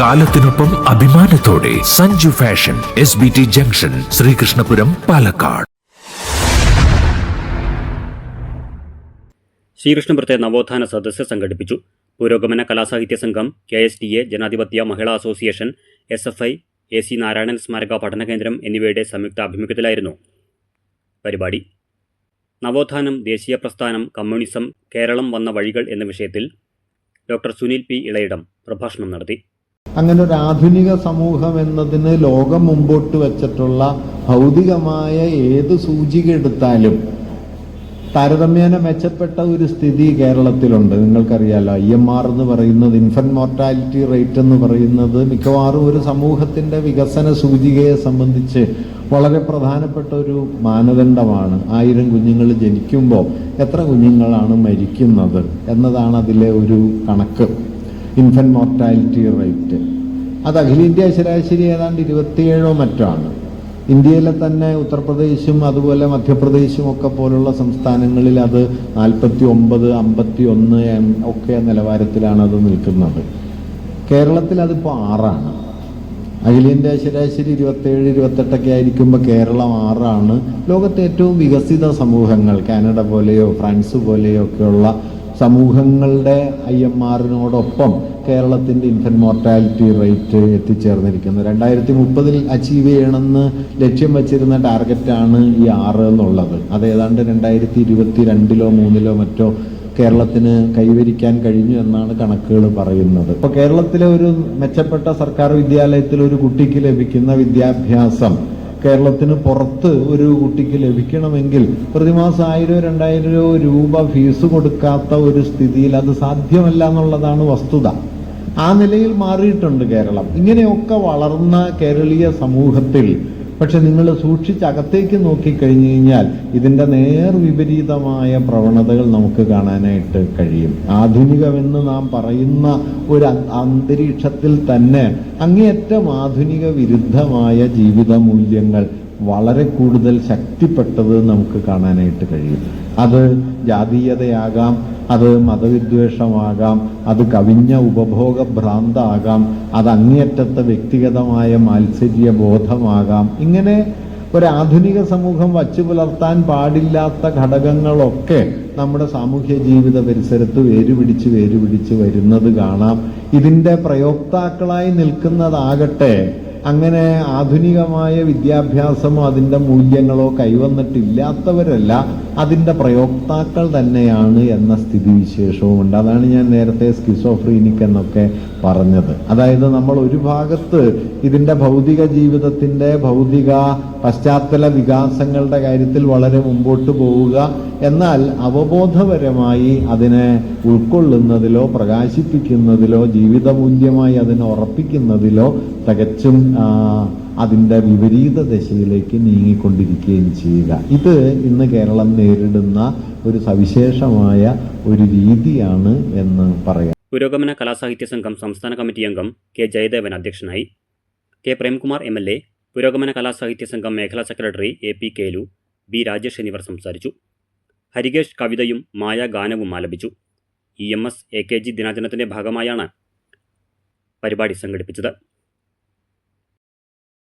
കാലത്തിനൊപ്പം അഭിമാനത്തോടെ Sanju fashion S B T junction Sreekrishnapuram Palakkad. ശ്രീകൃഷ്ണപുരത്തെ നവോത്ഥാന സദസ്സ് സംഘടിപ്പിച്ചു. പുരോഗമന കലാസാഹിത്യ സംഘം K S T A Janadhipathya Mahila association S F I A C Narayanan സ്മാരക പഠന കേന്ദ്രം എന്നിവയുടെ സംയുക്ത ആഭിമുഖ്യത്തിലായിരുന്നു പരിപാടി. നവോത്ഥാനം ദേശീയ പ്രസ്ഥാനം കമ്മ്യൂണിസം കേരളം വന്ന വഴികൾ എന്ന വിഷയത്തിൽ ഡോക്ടർ സുനിൽ പി ഇളയിടം പ്രഭാഷണം നടത്തി. അങ്ങനെ ഒരു ആധുനിക സമൂഹം എന്നതിന് ലോകം മുമ്പോട്ട് വെച്ചിട്ടുള്ള ഭൗതികമായ ഏത് സൂചിക എടുത്താലും താരതമ്യേന മെച്ചപ്പെട്ട ഒരു സ്ഥിതി കേരളത്തിലുണ്ട്. നിങ്ങൾക്കറിയാലോ ഐ എം ആർ എന്ന് പറയുന്നത് ഇൻഫന്റ് മോർട്ടാലിറ്റി റേറ്റ് എന്ന് പറയുന്നത് മിക്കവാറും ഒരു സമൂഹത്തിന്റെ വികസന സൂചികയെ സംബന്ധിച്ച് വളരെ പ്രധാനപ്പെട്ട ഒരു മാനദണ്ഡമാണ്. ആയിരം കുഞ്ഞുങ്ങൾ ജനിക്കുമ്പോൾ എത്ര കുഞ്ഞുങ്ങളാണ് മരിക്കുന്നത് എന്നതാണ് അതിലെ ഒരു കണക്ക്. ഇൻഫന്റ് മോർട്ടാലിറ്റി റേറ്റ് അത് അഖിലേന്ത്യാ ശരാശരി ഏതാണ്ട് ഇരുപത്തിയേഴോ മറ്റോ ആണ് ഇന്ത്യയിലെ തന്നെ ഉത്തർപ്രദേശും അതുപോലെ മധ്യപ്രദേശും ഒക്കെ പോലുള്ള സംസ്ഥാനങ്ങളിൽ അത് നാൽപ്പത്തി ഒമ്പത് അമ്പത്തി ഒന്ന് ഒക്കെ നിലവാരത്തിലാണ് അത് നിൽക്കുന്നത്. കേരളത്തിൽ അതിപ്പോൾ ആറാണ്. അഖിലേന്ത്യാ ശരാശരി ഇരുപത്തേഴ് ഇരുപത്തെട്ടൊക്കെ ആയിരിക്കുമ്പോൾ കേരളം ആറാണ്. ലോകത്തെ ഏറ്റവും വികസിത സമൂഹങ്ങൾ കാനഡ പോലെയോ ഫ്രാൻസ് പോലെയോ ഒക്കെയുള്ള സമൂഹങ്ങളുടെ ഐ എം ആറിനോടൊപ്പം കേരളത്തിന്റെ ഇൻഫന്റ് മോർട്ടാലിറ്റി റേറ്റ് എത്തിച്ചേർന്നിരിക്കുന്നു. രണ്ടായിരത്തി മുപ്പതിൽ അച്ചീവ് ചെയ്യണമെന്ന് ലക്ഷ്യം വച്ചിരുന്ന ടാർഗറ്റാണ് ഈ ആറ് എന്നുള്ളത്. അത് ഏതാണ്ട് രണ്ടായിരത്തി ഇരുപത്തി രണ്ടിലോ മൂന്നിലോ മറ്റോ കേരളത്തിന് കൈവരിക്കാൻ കഴിഞ്ഞു എന്നാണ് കണക്കുകൾ പറയുന്നത്. ഇപ്പോൾ കേരളത്തിലെ ഒരു മെച്ചപ്പെട്ട സർക്കാർ വിദ്യാലയത്തിൽ ഒരു കുട്ടിക്ക് ലഭിക്കുന്ന വിദ്യാഭ്യാസം കേരളത്തിന് പുറത്ത് ഒരു കുട്ടിക്ക് ലഭിക്കണമെങ്കിൽ പ്രതിമാസം ആയിരോ രണ്ടായിരോ രൂപ ഫീസ് കൊടുക്കാത്ത ഒരു സ്ഥിതിയിൽ അത് സാധ്യമല്ല എന്നുള്ളതാണ് വസ്തുത. ആ നിലയിൽ മാറിയിട്ടുണ്ട് കേരളം. ഇങ്ങനെയൊക്കെ വളർന്ന കേരളീയ സമൂഹത്തിൽ പക്ഷെ നിങ്ങൾ സൂക്ഷിച്ച് അകത്തേക്ക് നോക്കിക്കഴിഞ്ഞു കഴിഞ്ഞാൽ ഇതിന്റെ നേർ വിപരീതമായ പ്രവണതകൾ നമുക്ക് കാണാനായിട്ട് കഴിയും. ആധുനികമെന്ന് നാം പറയുന്ന ഒരു അന്തരീക്ഷത്തിൽ തന്നെ അങ്ങേയറ്റം ആധുനിക വിരുദ്ധമായ ജീവിത മൂല്യങ്ങൾ വളരെ കൂടുതൽ ശക്തിപ്പെട്ടത് നമുക്ക് കാണാനായിട്ട് കഴിയും. അത് ജാതീയതയാകാം അത് മതവിദ്വേഷമാകാം അത് കവിഞ്ഞ ഉപഭോഗ ഭ്രാന്താകാം അത് അങ്ങേയറ്റത്തെ വ്യക്തിഗതമായ മാത്സര്യ ബോധമാകാം ഇങ്ങനെ ഒരാധുനിക സമൂഹം വച്ചു പുലർത്താൻ പാടില്ലാത്ത ഘടകങ്ങളൊക്കെ നമ്മുടെ സാമൂഹ്യ ജീവിത പരിസരത്ത് വേരുപിടിച്ച് വേരുപിടിച്ച് വരുന്നത് കാണാം. ഇതിന്റെ പ്രയോക്താക്കളായി നിൽക്കുന്നതാകട്ടെ അങ്ങനെ ആധുനികമായ വിദ്യാഭ്യാസമോ അതിന്റെ മൂല്യങ്ങളോ കൈവന്നിട്ടില്ലാത്തവരല്ല അതിന്റെ പ്രയോക്താക്കൾ തന്നെയാണ് എന്ന സ്ഥിതിവിശേഷവുമുണ്ട്. അതാണ് ഞാൻ നേരത്തെ സ്കിസോഫ്രീനിക് എന്നൊക്കെ പറഞ്ഞത്. അതായത് നമ്മൾ ഒരു ഭാഗത്ത് ഇതിന്റെ ഭൗതിക ജീവിതത്തിന്റെ ഭൗതിക പശ്ചാത്തല വികാസങ്ങളുടെ കാര്യത്തിൽ വളരെ മുമ്പോട്ട് പോവുക എന്നാൽ അവബോധപരമായി അതിനെ ഉൾക്കൊള്ളുന്നതിലോ പ്രകാശിപ്പിക്കുന്നതിലോ ജീവിതമൂല്യമായി അതിനെ ഉറപ്പിക്കുന്നതിലോ തികച്ചും അതിന്റെ വിപരീത ദശയിലേക്ക് നീങ്ങിക്കൊണ്ടിരിക്കുകയും ചെയ്യുക. ഇത് ഇന്ന് കേരളം നേരിടുന്ന ഒരു സവിശേഷമായ ഒരു രീതിയാണ് എന്ന് പറയാം. പുരോഗമന കലാസാഹിത്യ സംഘം സംസ്ഥാന കമ്മിറ്റി അംഗം കെ ജയദേവൻ അധ്യക്ഷനായി. K Premkumar M L A Purogamana Kalasahithya Sangham മേഖലാ secretary A P Kelu B Rajesh എന്നിവർ സംസാരിച്ചു. ഹരികേഷ് കവിതയും മായ ഗാനവും ആലപിച്ചു. E M S A K G ദിനാചരണത്തിന്റെ ഭാഗമായാണ് പരിപാടി സംഘടിപ്പിച്ചത്.